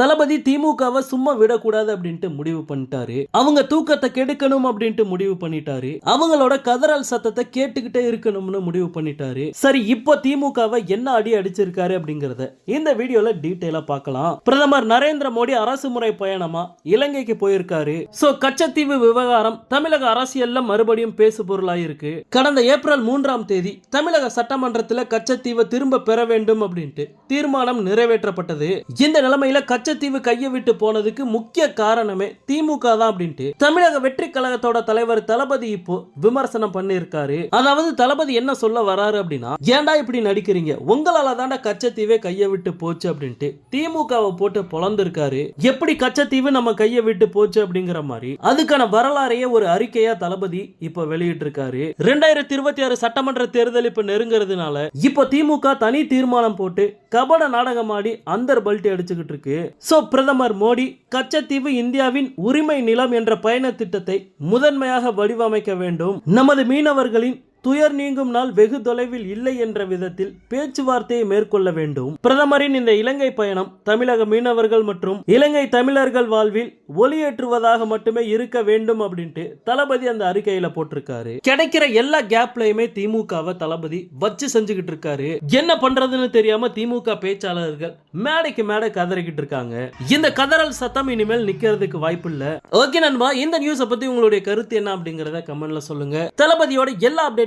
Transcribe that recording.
தளபதி திமுகவை சும்மா விடக்கூடாது அப்படின்ட்டு முடிவு பண்ணிட்டாரு. அவங்க தூக்கத்தை கெடுக்கணும் அப்படின்ட்டு முடிவு பண்ணிட்டாரு. அவங்களோட கதறல் சத்தத்தை கேட்டுக்கிட்டே இருக்கணும்னு முடிவு பண்ணிட்டாரு. சரி இப்போ திமுகவை என்ன அடி அடிச்சிருக்காரு அப்படிங்கறத இந்த வீடியோல டீட்டெயிலா பார்க்கலாம். பிரதமர் நரேந்திர மோடி அரசு முறை பயணமா? இலங்கைக்கு போயிருக்காரு. சோ கச்சத்தீவு விவகாரம் தமிழக அரசியல்ல மறுபடியும் பேசு பொருளாயிருக்கு. கடந்த ஏப்ரல் மூன்றாம் தேதி தமிழக சட்டமன்றத்தில் கச்சத்தீவை திரும்ப பெற வேண்டும் அப்படின்ட்டு தீர்மானம் நிறைவேற்றப்பட்டது. இந்த நிலைமையில கச்சத்தீவு கையை விட்டு போனதுக்கு முக்கிய காரணமே திமுக தான் அப்படின்ட்டு. தமிழக வெற்றி கழகத்தோட தலைவர் தளபதி இப்போ விமர்சனம் பண்ணியிருக்காரு. அதாவது தளபதி என்ன சொல்ல வராரு அப்படின்னா ஏன்டா இப்படி நடிக்கிறீங்க? உங்களால தாண்டா கச்சத்தீவே கையை விட்டு போச்சு அப்படின்ட்டு திமுகவை போட்டு பொழந்திருக்காரு. எப்படி கச்சத்தீவு நம்ம கையை விட்டு போச்சு அப்படிங்கிற மாதிரி அதுக்கான வரலாறையே ஒரு அறிக்கையா தளபதி இப்ப வெளியிட்டு இருக்காரு ரெண்டாயிரத்தி இருபத்தி ஆறு சட்டமன்ற தேர்தல் இப்ப நெருங்குறதுனால இப்போ திமுக தனி தீர்மானம் போட்டு கபட நாடகமாடி அந்தர் பல்ட்டி அடிச்சுக்கிட்டு இருக்கு. ஸோ பிரதமர் மோடி கச்சத்தீவு இந்தியாவின் உரிமை நிலம் என்ற பயண திட்டத்தை முதன்மையாக வடிவமைக்க வேண்டும். நமது மீனவர்களின் துயர் நீங்கும் நாள் வெகு தொலைவில் இல்லை என்ற விதத்தில் பேச்சுவார்த்தையை மேற்கொள்ள வேண்டும். பிரதமரின் இந்த இலங்கை பயணம் தமிழக மீனவர்கள் மற்றும் இலங்கை தமிழர்கள் வாழ்வில் ஒளியேற்றுவதாக மட்டுமே இருக்க வேண்டும் அப்படின்ட்டு தளபதி அந்த அறிக்கையில போட்டிருக்காரு. கிடைக்கிற எல்லா கேப்லயுமே திமுகவை தளபதி வச்சு செஞ்சுக்கிட்டு இருக்காரு. என்ன பண்றதுன்னு தெரியாம திமுக பேச்சாளர்கள் மேடைக்கு மேடை கதறிக்கிட்டு இருக்காங்க. இந்த கதறல் சத்தம் இனிமேல் நிக்கிறதுக்கு வாய்ப்பு இல்ல ஓகே நண்பா இந்த நியூஸை பத்தி உங்களுடைய கருத்து என்ன அப்படிங்கறத கமெண்ட்ல சொல்லுங்க. தளபதியோட எல்லா அப்டேட்